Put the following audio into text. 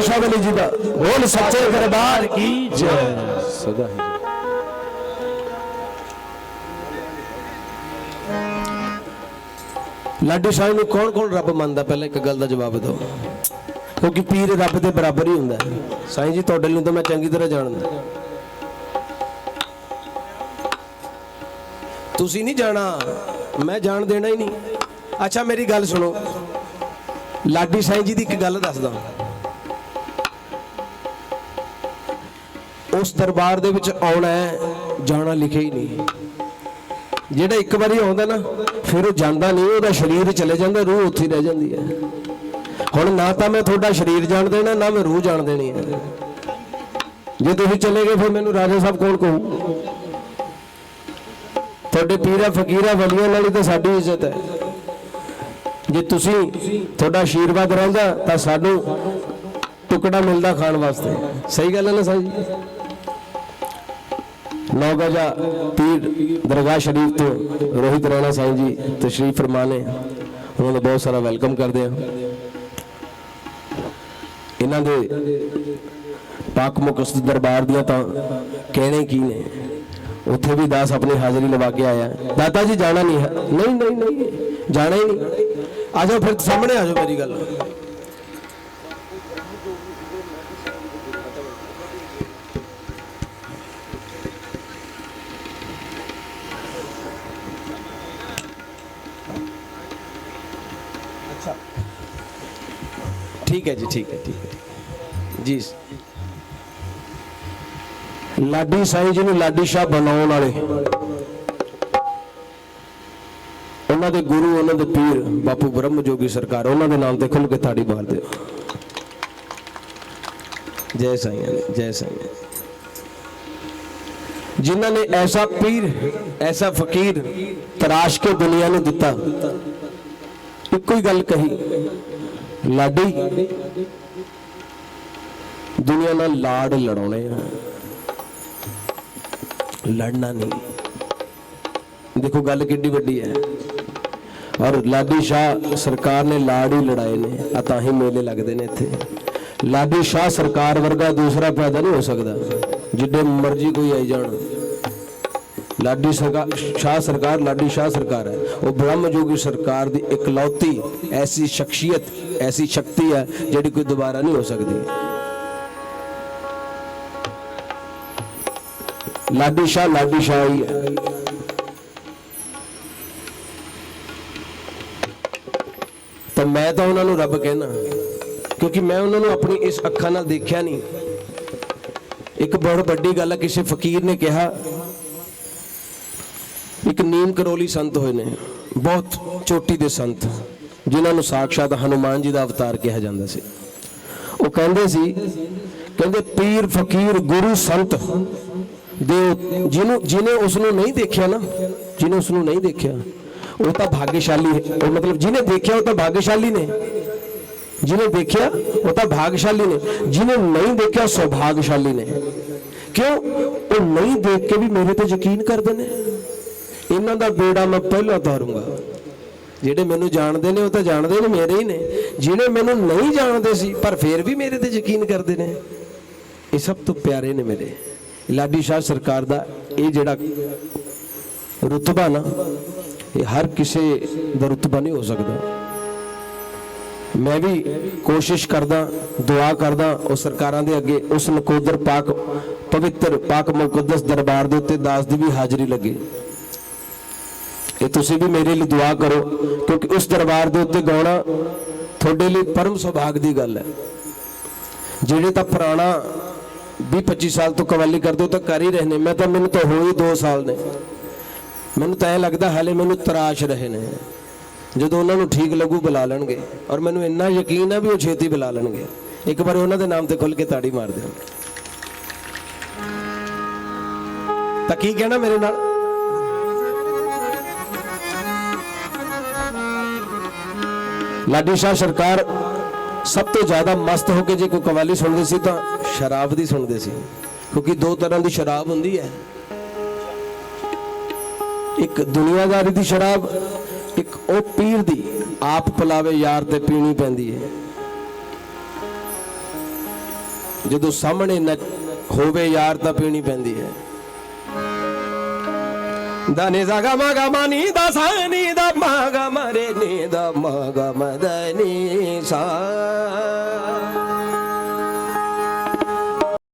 ਬਾਦਸ਼ਾਹ ਵਲੀ ਜੀ ਦਾ ਬੋਲ ਸੱਚੇ ਦਰਬਾਰ ਕੀ ਜੈ। ਸਦਾ ਹੀ। ਲਾਡੀ ਸਾਹਿਬ ਨੂੰ ਕੌਣ ਕੌਣ ਰੱਬ ਮੰਨਦਾ? ਪਹਿਲਾਂ ਇੱਕ ਗੱਲ ਦਾ ਜਵਾਬ ਦਿਓ। ਕਿਉਂਕਿ ਪੀਰ ਰੱਬ ਦੇ ਬਰਾਬਰ ਹੀ ਹੁੰਦਾ। ਸਾਈਂ ਜੀ ਤੁਹਾਡੇ ਨੂੰ ਤਾਂ ਮੈਂ ਚੰਗੀ ਤਰ੍ਹਾਂ ਜਾਣਦਾ। ਤੁਸੀਂ ਨਹੀਂ ਜਾਣਾ। ਮੈਂ ਜਾਣ ਦੇਣਾ ਹੀ ਨਹੀਂ। ਅੱਛਾ ਮੇਰੀ ਗੱਲ ਸੁਣੋ। ਲਾਡੀ ਸਾਈਂ ਜੀ ਦੀ ਇੱਕ ਗੱਲ ਦੱਸਦਾ। ਉਸ ਦਰਬਾਰ ਦੇ ਵਿੱਚ ਆਉਣਾ ਹੈ, ਜਾਣਾ ਲਿਖਿਆ ਹੀ ਨਹੀਂ ਜਿਹੜਾ ਇੱਕ ਵਾਰੀ ਆਉਂਦਾ ਨਾ, ਫਿਰ ਉਹ ਜਾਂਦਾ ਨਹੀਂ, ਉਹਦਾ ਸਰੀਰ ਚਲੇ ਜਾਂਦਾ, ਰੂਹ ਉੱਥੇ ਰਹਿ ਜਾਂਦੀ ਹੈ। ਹੁਣ ਨਾ ਤਾਂ ਮੈਂ ਤੁਹਾਡਾ ਸਰੀਰ ਜਾਣ ਦੇਣਾ, ਨਾ ਮੈਂ ਰੂਹ ਜਾਣ ਦੇਣੀ ਹੈ। ਜੇ ਤੁਸੀਂ ਚਲੇ ਗਏ, ਫਿਰ ਮੈਨੂੰ ਰਾਜਾ ਸਾਹਿਬ ਕੌਣ ਕਹੂ? ਤੁਹਾਡੇ ਪੀਰਾਂ, ਫਕੀਰਾਂ, ਵਲੀਆਂ ਨਾਲ ਹੀ ਤਾਂ ਸਾਡੀ ਇੱਜ਼ਤ ਹੈ। ਜੇ ਤੁਸੀਂ ਤੁਹਾਡਾ ਆਸ਼ੀਰਵਾਦ ਰਹਿੰਦਾ, ਤਾਂ ਸਾਨੂੰ ਟੁਕੜਾ ਮਿਲਦਾ ਖਾਣ ਵਾਸਤੇ। ਸਹੀ ਗੱਲ ਹੈ ਨਾ ਸਾਈ ਨੌਗਜਾ ਪੀਰ ਦਰਗਾਹ ਸ਼ਰੀਫ ਤੋਂ ਰੋਹਿਤ ਰਾਣਾ ਸਾਈਂ ਜੀ ਤਸ਼ਰੀਫ ਫਰਮਾਨੇ ਉਹਨਾਂ ਦਾ ਬਹੁਤ ਸਾਰਾ ਵੈਲਕਮ ਕਰਦੇ ਆ ਇਹਨਾਂ ਦੇ ਪਾਕ ਮੁਕੱਦਸ ਦਰਬਾਰ ਦੀਆਂ ਤਾਂ ਕਹਿਣੇ ਕੀ ਨੇ? ਉੱਥੇ ਵੀ ਦਾਸ ਆਪਣੀ ਹਾਜ਼ਰੀ ਲਵਾ ਕੇ ਆਇਆ। ਦਾਤਾ ਜੀ, ਜਾਣਾ ਨਹੀਂ ਹੈ। ਨਹੀਂ ਨਹੀਂ ਨਹੀਂ। ਜਾਣਾ ਹੀ ਨਹੀਂ। ਆ ਜਾਓ ਫਿਰ, ਸਾਹਮਣੇ ਆ ਜਾਓ ਮੇਰੀ ਗੱਲ। ਠੀਕ ਹੈ ਜੀ, ਠੀਕ ਹੈ ਠੀਕ ਹੈ ਜੀ ਲਾਡੀ ਸਾਈ ਜੀ ਨੂੰ ਲਾਡੀ ਸ਼ਾਹ ਬਣਾਉਣ ਵਾਲੇ। ਉਹਨਾਂ ਦੇ ਗੁਰੂ, ਉਹਨਾਂ ਦੇ ਪੀਰ, ਬਾਪੂ ਬ੍ਰਹਮ ਜੋਗੀ ਸਰਕਾਰ, ਉਹਨਾਂ ਦੇ ਨਾਮ ਤੇ ਖੁੱਲ ਕੇ ਤਾੜੀ ਮਾਰ ਦਿਓ। ਜੈ ਸਾਈਆਂ ਜੈ ਸਾਈਆਂ ਜਿਨ੍ਹਾਂ ਨੇ ਐਸਾ ਪੀਰ, ਐਸਾ ਫਕੀਰ ਤਰਾਸ਼ ਕੇ ਦੁਨੀਆ ਨੂੰ ਦਿੱਤਾ, ਇੱਕੋ ਹੀ ਗੱਲ ਕਹੀ। ਲਾਡੀ। ਦੁਨੀਆ ਨਾਲ ਲਾੜ ਲੜਾਉਣੇ ਆ। ਲੜਨਾ ਨਹੀਂ। ਦੇਖੋ ਗੱਲ ਕਿੱਡੀ ਵੱਡੀ ਹੈ। ਔਰ ਲਾਡੀ ਸ਼ਾਹ ਸਰਕਾਰ ਨੇ ਲਾੜ ਹੀ ਲੜਾਏ ਨੇ, ਆ ਤਾਂ ਹੀ ਮੇਲੇ ਲੱਗਦੇ ਨੇ ਇੱਥੇ। ਲਾਡੀ ਸ਼ਾਹ ਸਰਕਾਰ ਵਰਗਾ ਦੂਸਰਾ ਪੈਦਾ ਨਹੀਂ ਹੋ ਸਕਦਾ, ਜਿੱਡੇ ਮਰਜ਼ੀ ਕੋਈ ਆਈ ਜਾਣ। ਲਾਡੀ ਸਰਕਾਰ ਸ਼ਾਹ ਸਰਕਾਰ, ਲਾਡੀ ਸ਼ਾਹ ਸਰਕਾਰ ਹੈ। ਉਹ ਬ੍ਰਹਮ ਜੋਗੀ ਸਰਕਾਰ ਦੀ ਇਕਲੌਤੀ ਐਸੀ ਸ਼ਖਸੀਅਤ, ਐਸੀ ਸ਼ਕਤੀ ਹੈ ਜਿਹੜੀ ਕੋਈ ਦੁਬਾਰਾ ਨਹੀਂ ਹੋ ਸਕਦੀ। ਲਾਡੀ ਸ਼ਾਹ ਲਾਡੀ ਸ਼ਾਹ ਹੀ ਹੈ। ਤਾਂ ਮੈਂ ਤਾਂ ਉਹਨਾਂ ਨੂੰ ਰੱਬ ਕਹਿਣਾ, ਕਿਉਂਕਿ ਮੈਂ ਉਹਨਾਂ ਨੂੰ ਆਪਣੀ ਇਸ ਅੱਖਾਂ ਨਾਲ ਦੇਖਿਆ ਨਹੀਂ। ਇੱਕ ਬਹੁਤ ਵੱਡੀ ਗੱਲ ਹੈ, ਕਿਸੇ ਫਕੀਰ ਨੇ ਕਿਹਾ ਇੱਕ ਨੀਮ ਕਰੋਲੀ ਸੰਤ ਹੋਏ ਨੇ, ਬਹੁਤ ਚੋਟੀ ਦੇ ਸੰਤ, ਜਿਨ੍ਹਾਂ ਨੂੰ ਸਾਖਸ਼ਾਤ ਹਨੂਮਾਨ ਜੀ ਦਾ ਅਵਤਾਰ ਕਿਹਾ ਜਾਂਦਾ ਸੀ। ਉਹ ਕਹਿੰਦੇ ਸੀ, ਕਹਿੰਦੇ ਪੀਰ ਫਕੀਰ ਗੁਰੂ ਸੰਤ, ਦੇ ਜਿਹਨੂੰ, ਜਿਹਨੇ ਉਸ ਨੂੰ ਨਹੀਂ ਦੇਖਿਆ ਨਾ, ਜਿਹਨੇ ਉਸ ਨੂੰ ਨਹੀਂ ਦੇਖਿਆ, ਉਹ ਤਾਂ ਭਾਗਸ਼ਾਲੀ ਹੈ, ਉਹ ਮਤਲਬ ਜਿਹਨੇ ਦੇਖਿਆ ਉਹ ਤਾਂ ਭਾਗਸ਼ਾਲੀ ਨੇ। ਜਿਹਨੇ ਦੇਖਿਆ ਉਹ ਤਾਂ ਭਾਗਸ਼ਾਲੀ ਨੇ, ਜਿਹਨੇ ਨਹੀਂ ਦੇਖਿਆ ਸੌਭਾਗਸ਼ਾਲੀ ਨੇ। ਕਿਉਂ? ਉਹ ਨਹੀਂ ਦੇਖ ਕੇ ਵੀ ਮੇਰੇ ਤੇ ਯਕੀਨ ਕਰਦੇ ਨੇ। ਇਹਨਾਂ ਦਾ ਬੇੜਾ ਮੈਂ ਪਹਿਲਾਂ ਤਾਰੂੰਗਾ। ਜਿਹੜੇ ਮੈਨੂੰ ਜਾਣਦੇ ਨੇ, ਉਹ ਤਾਂ ਜਾਣਦੇ ਨੇ, ਮੇਰੇ ਹੀ ਨੇ। ਜਿਹੜੇ ਮੈਨੂੰ ਨਹੀਂ ਜਾਣਦੇ ਸੀ, ਪਰ ਫਿਰ ਵੀ ਮੇਰੇ ਤੇ ਯਕੀਨ ਕਰਦੇ ਨੇ। ਇਹ ਸਭ ਤੋਂ ਪਿਆਰੇ ਨੇ ਮੇਰੇ। ਲਾਡੀ ਸ਼ਾਹ ਸਰਕਾਰ ਦਾ ਇਹ ਜਿਹੜਾ ਰੁਤਬਾ ਨਾ, ਇਹ ਹਰ ਕਿਸੇ ਦਾ ਰੁਤਬਾ ਨਹੀਂ ਹੋ ਸਕਦਾ। ਮੈਂ ਵੀ ਕੋਸ਼ਿਸ਼ ਕਰਦਾ, ਦੁਆ ਕਰਦਾ ਉਹ ਸਰਕਾਰਾਂ ਦੇ ਅੱਗੇ, ਉਸ ਨਕੋਦਰ ਪਾਕ, ਪਵਿੱਤਰ ਪਾਕ ਮੁਕੱਦਸ ਦਰਬਾਰ ਦੇ ਉੱਤੇ ਦਾਸ ਦੀ ਵੀ ਹਾਜ਼ਰੀ ਲੱਗੇ। ਇਹ ਤੁਸੀਂ ਵੀ ਮੇਰੇ ਲਈ ਦੁਆ ਕਰੋ, ਕਿਉਂਕਿ ਉਸ ਦਰਬਾਰ ਦੇ ਉੱਤੇ ਗਾਉਣਾ ਤੁਹਾਡੇ ਲਈ ਪਰਮ ਸੁਭਾਗ ਦੀ ਗੱਲ ਹੈ। ਜਿਹੜੇ ਤਾਂ ਪੁਰਾਣਾ 20 25 ਸਾਲ ਤੋਂ ਕਵਾਲੀ ਕਰਦੇ ਹੋ ਤਾਂ ਕਰ ਹੀ ਰਹੇ ਨੇ। ਮੈਂ ਤਾਂ, ਮੈਨੂੰ ਤਾਂ ਹੋਈ 2 ਸਾਲ ਨੇ। ਮੈਨੂੰ ਤਾਂ ਐ ਲੱਗਦਾ ਹਾਲੇ ਮੈਨੂੰ ਤਰਾਸ਼ ਰਹੇ ਨੇ। ਜਦੋਂ ਉਹਨਾਂ ਨੂੰ ਠੀਕ ਲੱਗੂ ਬੁਲਾ ਲੈਣਗੇ। ਔਰ ਮੈਨੂੰ ਇੰਨਾ ਯਕੀਨ ਹੈ ਵੀ ਉਹ ਛੇਤੀ ਬੁਲਾ ਲੈਣਗੇ। ਇੱਕ ਵਾਰ ਉਹਨਾਂ ਦੇ ਨਾਮ ਤੇ ਖੁੱਲ ਕੇ ਤਾੜੀ ਮਾਰ ਦਿਓ। ਤਾਂ ਕੀ ਕਹਿਣਾ ਮੇਰੇ ਨਾਲ? ਲਾਡੀ ਸ਼ਾਹ ਸਰਕਾਰ ਸਭ ਤੋਂ ਜ਼ਿਆਦਾ ਮਸਤ ਹੋ ਕੇ ਜੇ ਕੋਈ ਕਵਾਲੀ ਸੁਣਦੇ ਸੀ ਤਾਂ ਸ਼ਰਾਬ ਦੀ ਸੁਣਦੇ ਸੀ। ਕਿਉਂਕਿ ਦੋ ਤਰ੍ਹਾਂ ਦੀ ਸ਼ਰਾਬ ਹੁੰਦੀ ਹੈ। ਇੱਕ ਦੁਨੀਆਦਾਰੀ ਦੀ ਸ਼ਰਾਬ, ਇੱਕ ਉਹ ਪੀਰ ਦੀ। ਆਪ ਪਲਾਵੇ, ਯਾਰ ਤੇ ਪੀਣੀ ਪੈਂਦੀ ਹੈ। ਜਦੋਂ ਸਾਹਮਣੇ ਨਾ ਹੋਵੇ ਯਾਰ ਤਾਂ ਪੀਣੀ ਪੈਂਦੀ ਹੈ। దని సగ మగ మని దశ ని ద మగ మరే ని ద మగ మదని సా